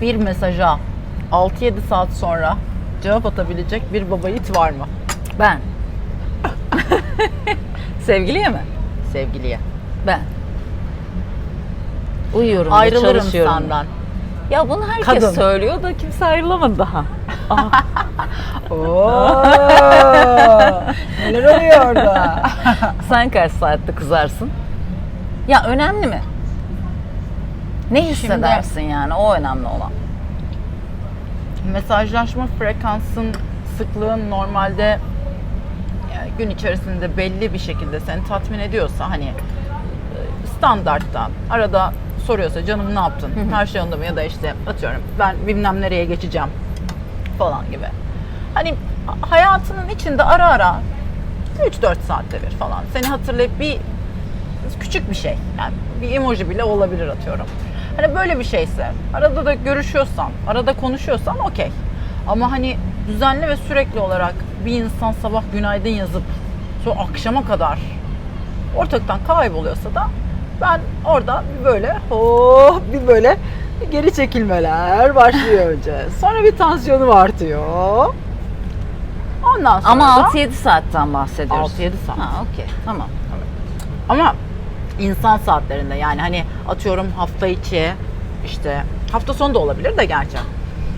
bir mesaja 6-7 saat sonra cevap atabilecek bir baba yiğit var mı? Ben. Sevgiliye mi? Sevgiliye. Ben. Uyuyorum da Ayrılırım çalışıyorum. senden. Ya bunu herkes Kadın. söylüyor da kimse ayrılamadı daha. Oo, neler oluyor orada? Sen kaç saatte kızarsın? Ya önemli mi? Ne hissedersin yani o önemli olan. Mesajlaşma frekansın, sıklığın normalde yani gün içerisinde belli bir şekilde seni tatmin ediyorsa hani e, standartta arada soruyorsa canım ne yaptın? Her şey yolunda mı? Ya da işte atıyorum ben bilmem nereye geçeceğim falan gibi. Hani hayatının içinde ara ara 3-4 saatte bir falan seni hatırlayıp bir küçük bir şey. Yani bir emoji bile olabilir atıyorum. Hani böyle bir şeyse, arada da görüşüyorsan, arada konuşuyorsan okey. Ama hani düzenli ve sürekli olarak bir insan sabah günaydın yazıp sonra akşama kadar ortalıktan kayboluyorsa da ben orada bir böyle oh bir böyle geri çekilmeler başlıyor önce. Sonra bir tansiyonum artıyor. Ondan sonra Ama da- 6-7 saatten bahsediyoruz. 6-7 saat. Ha okey tamam. Ama insan saatlerinde yani hani atıyorum hafta içi işte hafta sonu da olabilir de gerçi.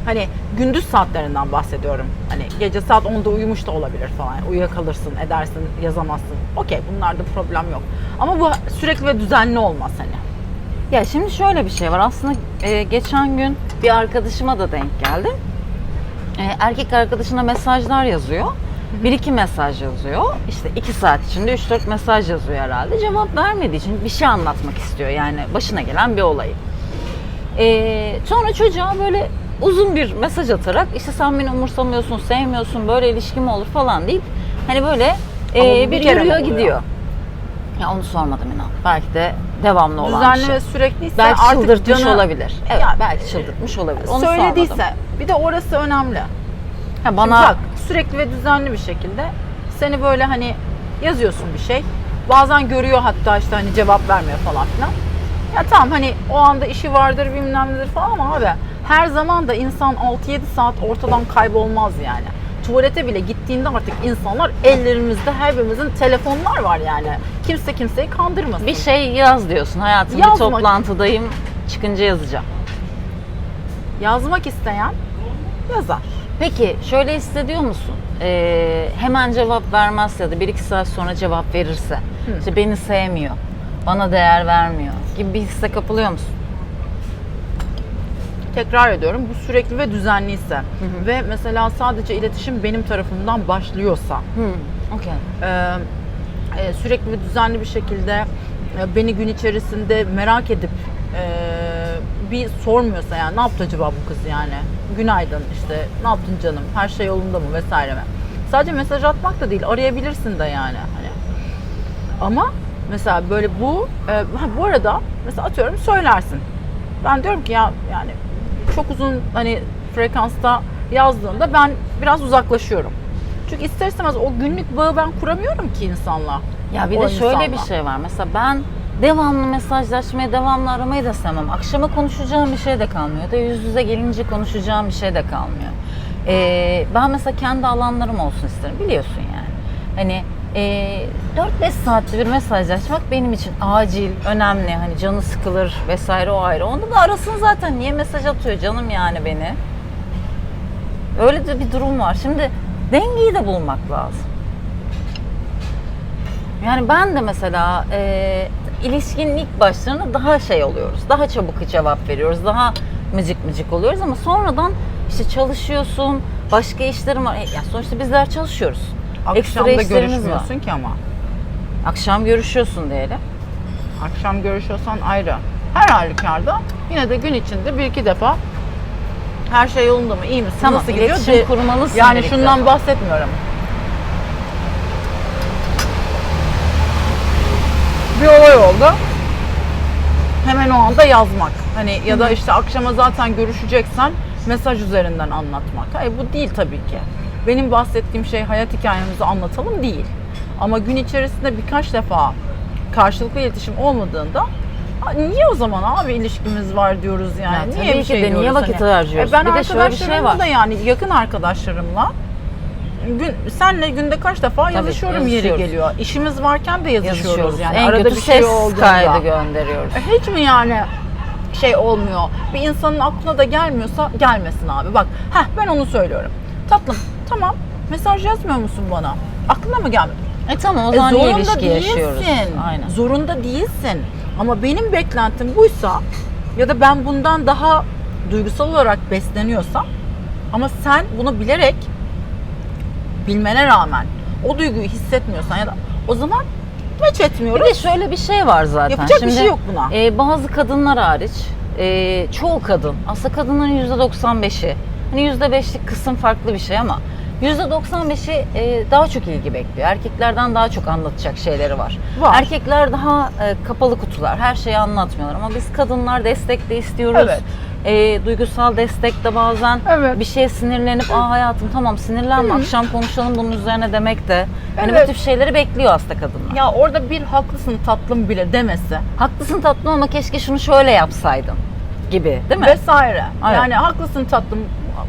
Hani gündüz saatlerinden bahsediyorum. Hani gece saat 10'da uyumuş da olabilir falan. Uyuyakalırsın, edersin, yazamazsın. Okey bunlarda problem yok. Ama bu sürekli ve düzenli olmaz hani. Ya şimdi şöyle bir şey var. Aslında e, geçen gün bir arkadaşıma da denk geldi. E, erkek arkadaşına mesajlar yazıyor. Bir iki mesaj yazıyor. İşte iki saat içinde 3-4 mesaj yazıyor herhalde. Cevap vermediği için bir şey anlatmak istiyor. Yani başına gelen bir olayı. E, sonra çocuğa böyle uzun bir mesaj atarak işte sen beni umursamıyorsun, sevmiyorsun, böyle ilişki mi olur falan deyip hani böyle e, bir bir yürüyor gidiyor. Ya onu sormadım inan. Belki de devamlı olan Düzenli şey. ve sürekliyse Belki artık çıldırtmış canı- olabilir. Evet, Ya, belki çıldırtmış olabilir. Onu Söylediyse sormadım. bir de orası önemli. Ha, Bana bak sürekli ve düzenli bir şekilde seni böyle hani yazıyorsun bir şey. Bazen görüyor hatta işte hani cevap vermiyor falan filan. Ya tamam hani o anda işi vardır bilmem nedir falan ama abi her zaman da insan 6-7 saat ortadan kaybolmaz yani. Tuvalete bile gittiğinde artık insanlar ellerimizde her birimizin telefonlar var yani. Kimse kimseyi kandırmasın. bir şey yaz diyorsun. Hayatım bir Yazmak. toplantıdayım. Çıkınca yazacağım. Yazmak isteyen yazar. Peki şöyle hissediyor musun? Ee, hemen cevap vermezse ya da bir iki saat sonra cevap verirse işte beni sevmiyor, bana değer vermiyor gibi bir hisse kapılıyor musun? tekrar ediyorum bu sürekli ve düzenliyse ve mesela sadece iletişim benim tarafımdan başlıyorsa Hmm, okey. e, e, sürekli ve düzenli bir şekilde e, beni gün içerisinde merak edip e, bir sormuyorsa yani ne yaptı acaba bu kız yani günaydın işte ne yaptın canım her şey yolunda mı vesaire mi sadece mesaj atmak da değil arayabilirsin de yani hani ama mesela böyle bu e, ha, bu arada mesela atıyorum söylersin ben diyorum ki ya yani çok uzun hani frekansta yazdığında ben biraz uzaklaşıyorum. Çünkü ister istemez o günlük bağı ben kuramıyorum ki insanla. Ya bir O de şöyle insanla. bir şey var. Mesela ben devamlı mesajlaşmayı, devamlı aramayı da sevmem. Akşama konuşacağım bir şey de kalmıyor. Da yüz yüze gelince konuşacağım bir şey de kalmıyor. Ee, ben mesela kendi alanlarım olsun isterim. Biliyorsun yani. Hani e, 4-5 saatte bir mesajlaşmak benim için acil, önemli. Hani canı sıkılır vesaire o ayrı. Onda da arasın zaten. Niye mesaj atıyor canım yani beni? Öyle de bir durum var. Şimdi dengeyi de bulmak lazım. Yani ben de mesela e, ilişkinin ilk başlarında daha şey oluyoruz. Daha çabuk cevap veriyoruz. Daha mıcık mıcık oluyoruz ama sonradan işte çalışıyorsun, başka işlerim var. E, ya sonuçta bizler çalışıyoruz. Akşam da işlerimiz var. görüşmüyorsun ki ama. Akşam görüşüyorsun diyelim. Akşam görüşüyorsan ayrı. Her halükarda yine de gün içinde bir iki defa her şey yolunda mı, iyi misin, Tamam, nasıl gidiyor? iletişim De- kurmalısın Yani birlikte. şundan bahsetmiyorum. Bir olay oldu. Hemen o anda yazmak. Hani ya da işte akşama zaten görüşeceksen mesaj üzerinden anlatmak. Hayır bu değil tabii ki. Benim bahsettiğim şey hayat hikayemizi anlatalım değil. Ama gün içerisinde birkaç defa karşılıklı iletişim olmadığında niye o zaman abi ilişkimiz var diyoruz yani? Ya niye tabii bir ki şey de, niye diyoruz vakit hani? harcıyoruz? E ben Bir de şöyle bir şey arkadaşlarımla var. da yani yakın arkadaşlarımla gün, senle günde kaç defa yazışıyorum yeri yazışıyoruz. geliyor. İşimiz varken de yazışıyoruz, Yazışıyoruz. yani. en Arada kötü bir şey ses olduğunda. kaydı gönderiyoruz. E Hiç mi yani şey olmuyor? Bir insanın aklına da gelmiyorsa gelmesin abi. Bak, heh ben onu söylüyorum. Tatlım, tamam. Mesaj yazmıyor musun bana? Aklına mı gelmedi? E tamam o E, zaman niye zorunda ilişki değilsin. Aynen. Zorunda değilsin. Ama benim beklentim buysa ya da ben bundan daha duygusal olarak besleniyorsam ama sen bunu bilerek bilmene rağmen o duyguyu hissetmiyorsan ya da o zaman meç Bir etmiyoruz. de şöyle bir şey var zaten. Yapacak bir şey yok buna. e, bazı kadınlar hariç, e, çoğu kadın, aslında kadınların %95'i, hani %5'lik kısım farklı bir şey ama %95'i e, daha çok ilgi bekliyor. Erkeklerden daha çok anlatacak şeyleri var. Var. Erkekler daha e, kapalı kutular, her şeyi anlatmıyorlar ama biz kadınlar destek de istiyoruz. Evet. E, duygusal destek de bazen Evet. bir şeye sinirlenip aa hayatım tamam sinirlenme akşam konuşalım bunun üzerine demek de hani Evet. bu tip şeyleri bekliyor aslında kadınlar. Ya orada bir haklısın tatlım bile demesi Haklısın tatlım ama keşke şunu şöyle yapsaydın gibi değil mi? vesaire. Evet. Yani haklısın tatlım.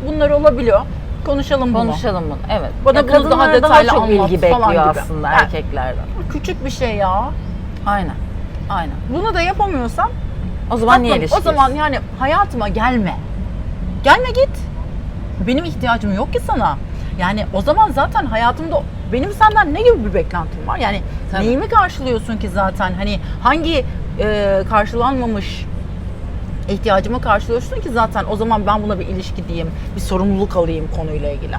Bunlar olabiliyor. Konuşalım bunu. Konuşalım bunu. Evet. Bana bunu daha kadınlar detaylı çok anlat ilgi falan bekliyor gibi. aslında Ha. erkeklerden. Küçük bir şey ya. Aynen. Aynen. Bunu da yapamıyorsam O zaman niye tatlım, ilişki? o zaman yani hayatıma gelme. Gelme git. Benim ihtiyacım yok ki sana. Yani o zaman zaten hayatımda benim senden ne gibi bir beklentim var? Yani Tabii. neyimi karşılıyorsun ki zaten? Hani hangi e, karşılanmamış ihtiyacımı karşılıyorsun ki zaten o zaman ben buna bir ilişki diyeyim, bir sorumluluk alayım konuyla ilgili.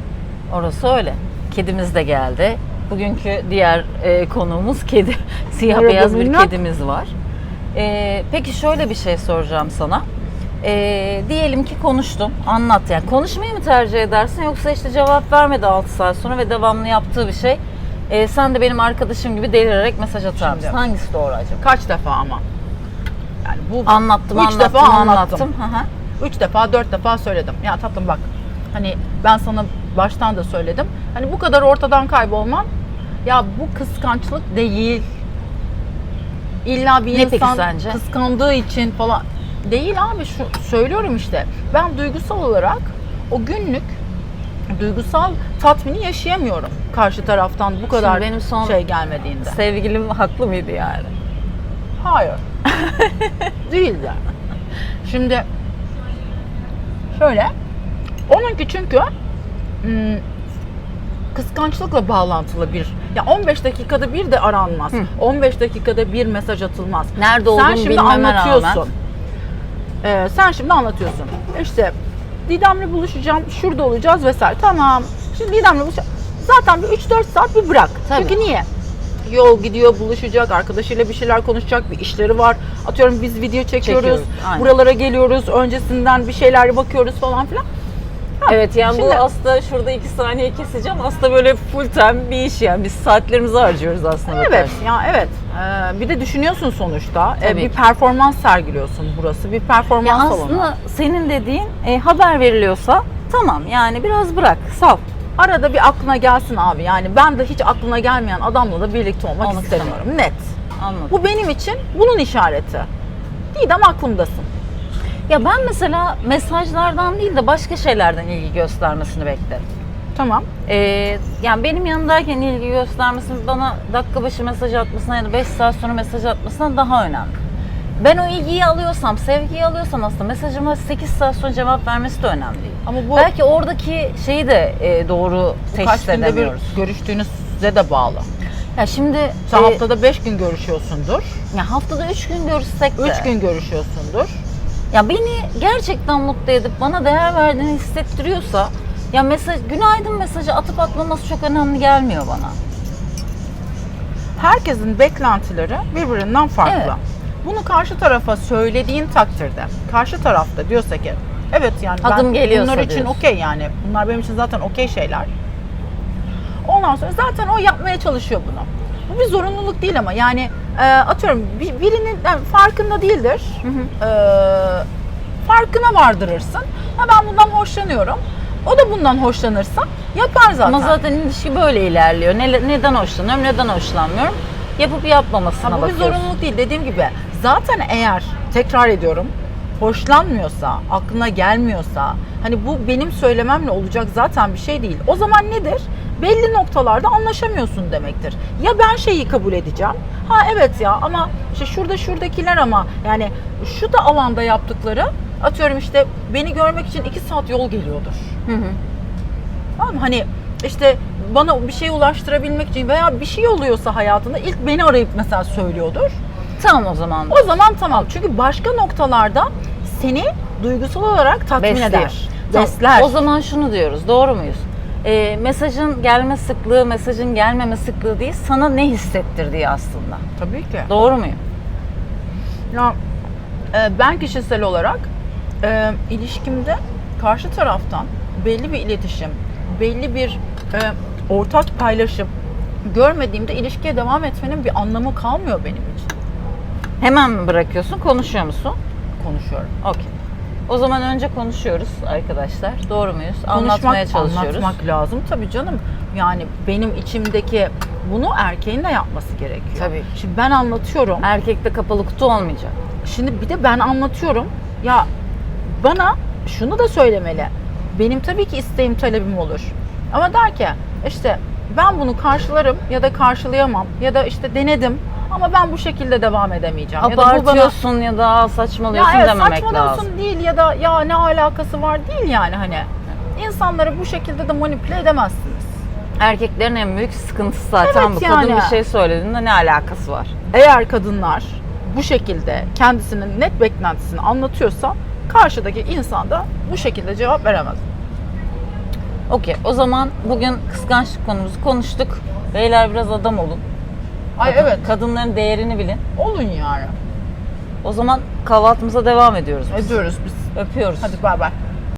Orası öyle. Kedimiz de geldi. Bugünkü diğer e, konuğumuz kedi. Siyah Merhaba beyaz bir Minnak. kedimiz var. E, peki şöyle bir şey soracağım sana. E, diyelim ki konuştum, anlat yani. Konuşmayı mı tercih edersin yoksa işte cevap vermedi 6 saat sonra ve devamlı yaptığı bir şey. E, sen de benim arkadaşım gibi delirerek mesaj atar mısın? Hangisi doğru acaba? Kaç defa ama? Yani bu Anlattım, Üç anlattım, defa anlattım. anlattım. Hı hı. Üç defa, dört defa söyledim. Ya tatlım bak, hani ben sana baştan da söyledim. Hani bu kadar ortadan kaybolman, ya bu kıskançlık değil. İlla bir Ne insan sence? kıskandığı için falan değil abi. Şu söylüyorum işte. Ben duygusal olarak o günlük duygusal tatmini yaşayamıyorum karşı taraftan bu kadar benim son- şey gelmediğinde. Sevgilim haklı mıydı yani? Hayır. Değildi. Şimdi şöyle onunki çünkü hmm, kıskançlıkla bağlantılı bir ya 15 dakikada bir de aranmaz. 15 dakikada bir mesaj atılmaz. Nerede Sen olduğumu şimdi anlatıyorsun. rağmen. Ee, sen şimdi anlatıyorsun. İşte Didem'le buluşacağım, şurada olacağız vesaire. Tamam. Şimdi Didem'le buluşacağım. Zaten bir 3-4 saat bir bırak. Tabii. Çünkü niye? Yol gidiyor, buluşacak, arkadaşıyla bir şeyler konuşacak, bir işleri var. Atıyorum biz video çekiyoruz, Çekiyoruz, aynen. buralara geliyoruz, öncesinden bir şeyler bakıyoruz falan filan. Evet yani Şimdi- bu aslında şurada iki saniye keseceğim. Aslında böyle full time bir iş yani. Biz saatlerimizi harcıyoruz aslında. Evet, bakarsın. ya evet. Ee, bir de düşünüyorsun sonuçta. Ee, bir ki. performans sergiliyorsun burası. Bir performans Ya salonu. aslında senin dediğin e, haber veriliyorsa tamam yani biraz bırak sal. Arada bir aklına gelsin abi. Yani ben de hiç aklına gelmeyen adamla da birlikte olmak Olmak istemiyorum. Net. Anladım. Bu benim için bunun işareti. Didem aklımdasın. Ya ben mesela mesajlardan değil de başka şeylerden ilgi göstermesini beklerim. Tamam. Ee, yani benim yanımdayken ilgi göstermesini bana dakika başı mesaj atmasına ya da 5 saat sonra mesaj atmasına daha önemli. Ben o ilgiyi alıyorsam, sevgiyi alıyorsam aslında mesajıma 8 saat sonra cevap vermesi de önemli değil. Ama bu, Belki oradaki şeyi de e, doğru bu teşhis kaç günde bir edemiyoruz. görüştüğünüzde de bağlı. Ya şimdi Sen e, haftada 5 gün görüşüyorsundur. ya haftada 3 gün görüşsek de 3 gün görüşüyorsundur. Ya beni gerçekten mutlu edip bana değer verdiğini hissettiriyorsa ya mesaj günaydın mesajı atıp atmaması çok önemli gelmiyor bana. Herkesin beklentileri birbirinden farklı. Evet. Bunu karşı tarafa söylediğin takdirde, karşı tarafta diyorsa ki evet yani Adım ben geliyorsa bunlar için diyorsun. okey yani. Bunlar benim için zaten okey şeyler. Ondan sonra zaten o yapmaya çalışıyor bunu. Bir zorunluluk değil ama yani e, atıyorum bir- birinin yani farkında değildir. E, farkına vardırırsın. Ha ben bundan hoşlanıyorum. O da bundan hoşlanırsa yapar zaten. Ama zaten ilişki böyle ilerliyor. Ne, neden hoşlanıyorum, neden hoşlanmıyorum? Yapıp yapmamasına Ha, bu bir zorunluluk değil. Dediğim gibi Zaten eğer tekrar ediyorum hoşlanmıyorsa, aklına gelmiyorsa hani bu benim söylememle olacak zaten bir şey değil. O zaman nedir? Belli noktalarda anlaşamıyorsun demektir. Ya ben şeyi kabul edeceğim. Ha evet ya ama işte şurada şuradakiler ama yani şu da alanda yaptıkları atıyorum işte beni görmek için iki saat yol geliyordur. Hı hı. Tamam? Hani işte bana bir şey ulaştırabilmek için veya bir şey oluyorsa hayatında ilk beni arayıp mesela söylüyordur. Tamam o zaman. O zaman tamam. Çünkü başka noktalarda seni duygusal olarak tatmin Besliyor. eder. Besler. O zaman şunu diyoruz, doğru muyuz? Ee, mesajın gelme sıklığı, mesajın gelmeme sıklığı değil, sana ne hissettirdiği aslında. Tabii ki. Doğru muyum? Ya e, ben kişisel olarak e, ilişkimde karşı taraftan belli bir iletişim, belli bir e, ortak paylaşım görmediğimde ilişkiye devam etmenin bir anlamı kalmıyor benim için. Hemen mi bırakıyorsun, konuşuyor musun? Konuşuyorum. Okey. O zaman önce konuşuyoruz arkadaşlar. Doğru muyuz? Anlatmaya Konuşmak, çalışıyoruz. Anlatmak lazım tabii canım. Yani benim içimdeki bunu erkeğin de yapması gerekiyor. Tabii. Şimdi ben anlatıyorum. Erkekte kapalı kutu olmayacak. Şimdi bir de ben anlatıyorum. Ya bana şunu da söylemeli. Benim tabii ki isteğim talebim olur. Ama der ki işte ben bunu karşılarım ya da karşılayamam ya da işte denedim ama ben bu şekilde devam edemeyeceğim. ya da Abartıyorsun ya da "Aa, saçmalıyorsun ya evet, dememek saçmalıyorsun lazım. değil ya da ya ne alakası var değil yani hani. İnsanları bu şekilde de manipüle edemezsiniz. Erkeklerin en büyük sıkıntısı zaten Evet bu. Kadın yani. bir şey söylediğinde ne alakası var? Eğer kadınlar bu şekilde kendisinin net beklentisini anlatıyorsa karşıdaki insan da bu şekilde cevap veremez. Okey. O zaman bugün kıskançlık konumuzu konuştuk. Beyler biraz adam olun. Ay evet Kadınların değerini bilin. olun yani. O zaman kahvaltımıza devam ediyoruz biz. Ediyoruz biz. Öpüyoruz. Hadi bay bay.